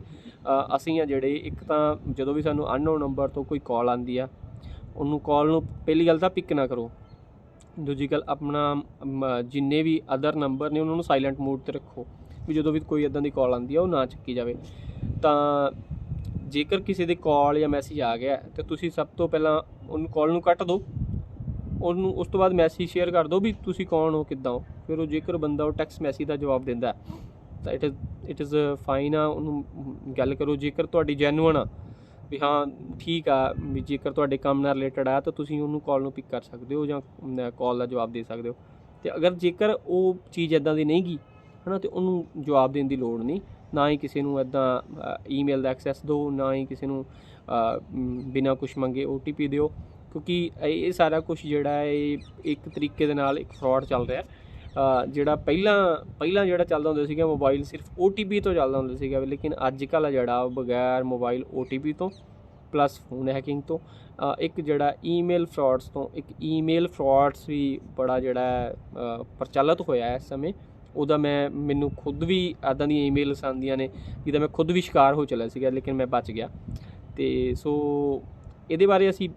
ਅਸੀਂ ਆ ਜਿਹੜੇ, ਇੱਕ ਤਾਂ ਜਦੋਂ ਵੀ ਸਾਨੂੰ ਅਨਨੋਨ ਨੰਬਰ ਤੋਂ ਕੋਈ ਕਾਲ ਆਂਦੀ ਆ ਉਹਨੂੰ ਕਾਲ ਨੂੰ ਪਹਿਲੀ ਗੱਲ ਤਾਂ ਪਿਕ ਨਾ ਕਰੋ। ਦੂਜੀ ਗੱਲ ਆਪਣਾ ਮ, ਜਿੰਨੇ ਵੀ ਅਦਰ ਨੰਬਰ ਨੇ ਉਹਨਾਂ ਨੂੰ ਸਾਇਲੈਂਟ ਮੋਡ ਤੇ ਰੱਖੋ। ਵੀ ਜਦੋਂ ਵੀ ਕੋਈ ਇਦਾਂ ਦੀ ਕਾਲ ਆਉਂਦੀ ਆ ਉਹ ਨਾ ਚੱਕੀ ਜਾਵੇ। ਤਾਂ ਜੇਕਰ ਕਿਸੇ ਦੇ ਕਾਲ ਜਾਂ ਮੈਸੇਜ ਆ ਗਿਆ ਹੈ, ਤੇ ਤੁਸੀਂ ਸਭ ਤੋਂ ਪਹਿਲਾਂ ਉਹਨੂੰ ਕਾਲ ਨੂੰ ਕੱਟ ਦਿਓ ਉਹਨੂੰ ਉਸ ਤੋਂ ਬਾਅਦ ਮੈਸੇਜ ਸ਼ੇਅਰ ਕਰ ਦਿਓ ਵੀ ਤੁਸੀਂ ਕੌਣ ਹੋ ਕਿੱਦਾਂ ਹੋ। ਫਿਰ ਉਹ ਜੇਕਰ ਬੰਦਾ ਉਹ ਟੈਕਸਟ ਮੈਸੇਜ ਦਾ ਜਵਾਬ ਦਿੰਦਾ ਤਾਂ it is it is fine ਆ। ਉਹਨੂੰ ਗੱਲ ਕਰੋ ਜੇਕਰ ਤੁਹਾਡੀ ਜੈਨੂਅਨ ਆ ਵੀ ਹਾਂ, ਠੀਕ ਆ, ਵੀ ਜੇਕਰ ਤੁਹਾਡੇ ਕੰਮ ਨਾਲ ਰਿਲੇਟਡ ਆ, ਤਾਂ ਤੁਸੀਂ ਉਹਨੂੰ ਕਾਲ ਨੂੰ ਪਿਕ ਕਰ ਸਕਦੇ ਹੋ ਜਾਂ ਕਾਲ ਦਾ ਜਵਾਬ ਦੇ ਸਕਦੇ ਹੋ ਤੇ ਅਗਰ ਜੇਕਰ ਉਹ ਚੀਜ਼ ਇਦਾਂ ਦੀ ਨਹੀਂ ਗੀ, ਹਨਾ, ਤੇ ਉਹਨੂੰ ਜਵਾਬ ਦੇਣ ਦੀ ਲੋੜ ਨਹੀਂ, ਨਾ ਹੀ ਕਿਸੇ ਨੂੰ ਇਦਾਂ ਈਮੇਲ ਦਾ ਐਕਸੈਸ ਦਿਓ, ਨਾ ਹੀ ਕਿਸੇ ਨੂੰ ਬਿਨਾ ਕੁਝ ਮੰਗੇ OTP ਦਿਓ, ਕਿਉਂਕਿ ਇਹ ਸਾਰਾ ਕੁਝ ਜਿਹੜਾ ਹੈ, ਇਹ ਇੱਕ ਤਰੀਕੇ ਦੇ ਨਾਲ ਇੱਕ ਫਰਾਡ ਚੱਲ ਰਿਹਾ ਹੈ। ਜਿਹੜਾ ਪਹਿਲਾਂ ਪਹਿਲਾਂ ਜਿਹੜਾ ਚੱਲਦਾ ਹੁੰਦਾ ਸੀਗਾ ਮੋਬਾਈਲ ਸਿਰਫ OTP ਤੋਂ ਚੱਲਦਾ ਹੁੰਦਾ ਸੀਗਾ ਲੇਕਿਨ ਅੱਜ ਕੱਲ੍ਹ ਜਿਹੜਾ ਬਗੈਰ ਮੋਬਾਈਲ OTP ਤੋਂ ਪਲੱਸ ਫੋਨ ਹੈਕਿੰਗ ਤੋਂ ਇੱਕ ਜਿਹੜਾ ਈਮੇਲ ਫਰਾਡਸ ਤੋਂ, ਇੱਕ ਈਮੇਲ ਫਰਾਡਸ ਵੀ ਬੜਾ ਜਿਹੜਾ ਪ੍ਰਚਲਿਤ ਹੋਇਆ ਇਸ ਸਮੇਂ। ਉਹਦਾ ਮੈਂ, ਮੈਨੂੰ ਖੁਦ ਵੀ ਇੱਦਾਂ ਦੀਆਂ ਈਮੇਲਸ ਆਉਂਦੀਆਂ ਨੇ, ਜਿਹਦਾ ਮੈਂ ਖੁਦ ਵੀ ਸ਼ਿਕਾਰ ਹੋ ਚੱਲਿਆ ਸੀਗਾ, ਲੇਕਿਨ ਮੈਂ ਬਚ ਗਿਆ। ਤੇ ਸੋ ਇਹਦੇ ਬਾਰੇ ਅਸੀਂ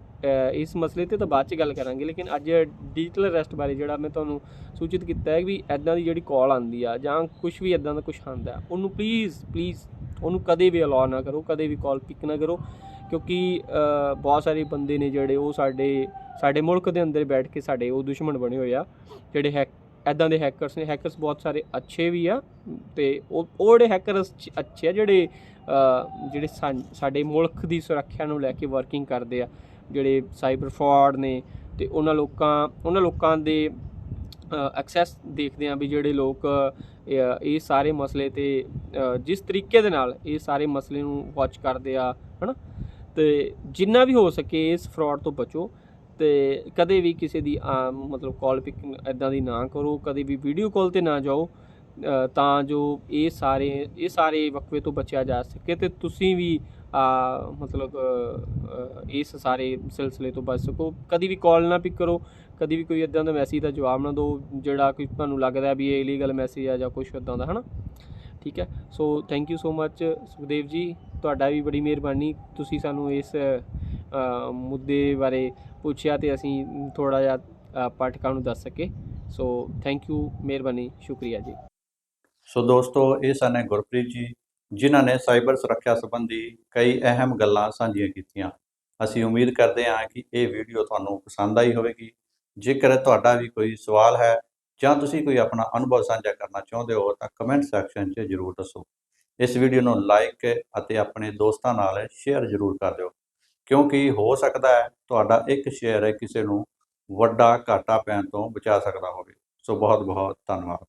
ਇਸ ਮਸਲੇ ਤੇ ਤਾਂ ਬਾਅਦ ਚ ਗੱਲ ਕਰਾਂਗੇ, ਲੇਕਿਨ ਅੱਜ ਡਿਜੀਟਲ ਅਰੈਸਟ ਬਾਰੇ ਜਿਹੜਾ ਮੈਂ ਤੁਹਾਨੂੰ ਸੂਚਿਤ ਕੀਤਾ ਹੈ ਵੀ ਐਦਾਂ ਦੀ ਜਿਹੜੀ ਕਾਲ ਆਉਂਦੀ ਆ, ਜਾਂ ਕੁਝ ਵੀ ਐਦਾਂ ਦਾ ਕੁਝ ਆਉਂਦਾ ਉਹਨੂੰ ਪਲੀਜ਼ ਪਲੀਜ਼ ਉਹਨੂੰ ਕਦੇ ਵੀ ਅਲਾਉ ਨਾ ਕਰੋ, ਕਦੇ ਵੀ ਕਾਲ ਪਿਕ ਨਾ ਕਰੋ, ਕਿਉਂਕਿ ਬਹੁਤ ਸਾਰੇ ਬੰਦੇ ਨੇ ਜਿਹੜੇ ਉਹ ਸਾਡੇ ਸਾਡੇ ਮੁਲਕ ਦੇ ਅੰਦਰ ਬੈਠ ਕੇ ਸਾਡੇ ਉਹ ਦੁਸ਼ਮਣ ਬਣੇ ਹੋਏ ਆ, ਜਿਹੜੇ ਹੈਕ ਐਦਾਂ ਦੇ ਹੈਕਰਸ ਨੇ ਹੈਕਰਸ ਬਹੁਤ ਸਾਰੇ ਅੱਛੇ ਵੀ ਆ, ਤੇ ਉਹ ਉਹ ਜਿਹੜੇ ਹੈਕਰਸ ਅੱਛੇ ਆ, ਜਿਹੜੇ ਜਿਹੜੇ ਸਾਨ- ਸਾਡੇ ਮੁਲਕ ਦੀ ਸੁਰੱਖਿਆ ਨੂੰ ਲੈ ਕੇ ਵਰਕਿੰਗ ਕਰਦੇ ਆ ਜਿਹੜੇ ਸਾਈਬਰ ਫਰਾਡ ਨੇ ਤੇ ਉਹਨਾਂ ਲੋਕਾਂ ਉਹਨਾਂ ਲੋਕਾਂ ਦੇ ਐਕਸੈਸ ਦੇਖਦੇ ਆ ਵੀ ਜਿਹੜੇ ਲੋਕ ਇਹ ਸਾਰੇ ਮਸਲੇ ਤੇ ਜਿਸ ਤਰੀਕੇ ਦੇ ਨਾਲ ਇਹ ਸਾਰੇ ਮਸਲੇ ਨੂੰ ਵਾਚ ਕਰਦੇ ਆ, ਹਨਾ? ਤੇ ਜਿੰਨਾ ਵੀ ਹੋ ਸਕੇ ਇਸ ਫਰਾਡ ਤੋਂ ਬਚੋ ਤੇ ਕਦੇ ਵੀ ਕਿਸੇ ਦੀ, ਆਮ, ਮਤਲਬ ਕਾਲ ਪਿਕ ਇਦਾਂ ਦੀ ਨਾ ਕਰੋ, ਕਦੇ ਵੀ ਵੀਡੀਓ ਕਾਲ ਤੇ ਨਾ ਜਾਓ ਤਾਂ ਜੋ ਇਹ ਸਾਰੇ ਇਹ ਸਾਰੇ ਵਕਵੇ ਤੋਂ ਬਚਿਆ ਜਾ ਸਕੇ ਤੇ ਤੁਸੀਂ ਵੀ ਮਤਲਬ ਇਸ ਸਾਰੇ ਸਿਲਸਿਲੇ ਤੋਂ ਬਚ ਸਕੋ। ਕਦੀ ਵੀ ਕਾਲ ਨਾ ਪਿਕ ਕਰੋ, ਕਦੀ ਵੀ ਕੋਈ ਇਦਾਂ ਦਾ ਮੈਸੇਜ ਦਾ ਜਵਾਬ ਨਾ ਦਿਓ, ਜਿਹੜਾ ਕੋਈ ਤੁਹਾਨੂੰ ਲੱਗਦਾ ਵੀ ਇਹ ਇਲੀਗਲ ਮੈਸੇਜ ਆ ਜਾਂ ਕੁਝ ਇਦਾਂ ਦਾ, ਹਨਾ? ਠੀਕ ਹੈ? So thank you so much Sukhdev ji. ਤੁਹਾਡਾ ਵੀ ਬੜੀ ਮਿਹਰਬਾਨੀ। ਤੁਸੀਂ ਸਾਨੂੰ ਇਸ ਮੁੱਦੇ ਬਾਰੇ ਪੁੱਛਿਆ ਤੇ ਅਸੀਂ ਥੋੜਾ ਜਿਹਾ ਪਾਠਕਾਂ ਨੂੰ ਦੱਸ ਸਕੇ। ਸੋ ਥੈਂਕ ਯੂ ਮਿਹਰਬਾਨੀ, ਸ਼ੁਕਰੀਆ ਜੀ। ਸੋ ਦੋਸਤੋ, ਇਹ ਸਨ ਗੁਰਪ੍ਰੀਤ ਜੀ। ਜਿਨ੍ਹਾਂ ਨੇ ਸਾਈਬਰ ਸੁਰੱਖਿਆ ਸੰਬੰਧੀ ਕਈ ਅਹਿਮ ਗੱਲਾਂ ਸਾਂਝੀਆਂ ਕੀਤੀਆਂ। ਅਸੀਂ ਉਮੀਦ ਕਰਦੇ ਹਾਂ ਕਿ ਇਹ ਵੀਡੀਓ ਤੁਹਾਨੂੰ ਪਸੰਦ ਆਈ ਹੋਵੇਗੀ। ਜੇਕਰ ਤੁਹਾਡਾ ਵੀ ਕੋਈ ਸਵਾਲ ਹੈ ਜਾਂ ਤੁਸੀਂ ਕੋਈ ਆਪਣਾ ਅਨੁਭਵ ਸਾਂਝਾ ਕਰਨਾ ਚਾਹੁੰਦੇ ਹੋ ਤਾਂ ਕਮੈਂਟ ਸੈਕਸ਼ਨ 'ਚ ਜਰੂਰ ਦੱਸੋ। ਇਸ ਵੀਡੀਓ ਨੂੰ ਲਾਈਕ ਅਤੇ ਆਪਣੇ ਦੋਸਤਾਂ ਨਾਲ ਸ਼ੇਅਰ ਜਰੂਰ ਕਰ ਦਿਓ। ਕਿਉਂਕਿ ਹੋ ਸਕਦਾ ਹੈ ਤੁਹਾਡਾ ਇੱਕ ਸ਼ੇਅਰ ਕਿਸੇ ਨੂੰ ਵੱਡਾ ਘਾਟਾ ਪੈਣ ਤੋਂ ਬਚਾ ਸਕਦਾ ਹੋਵੇ। ਸੋ ਬਹੁਤ ਬਹੁਤ ਧੰਨਵਾਦ।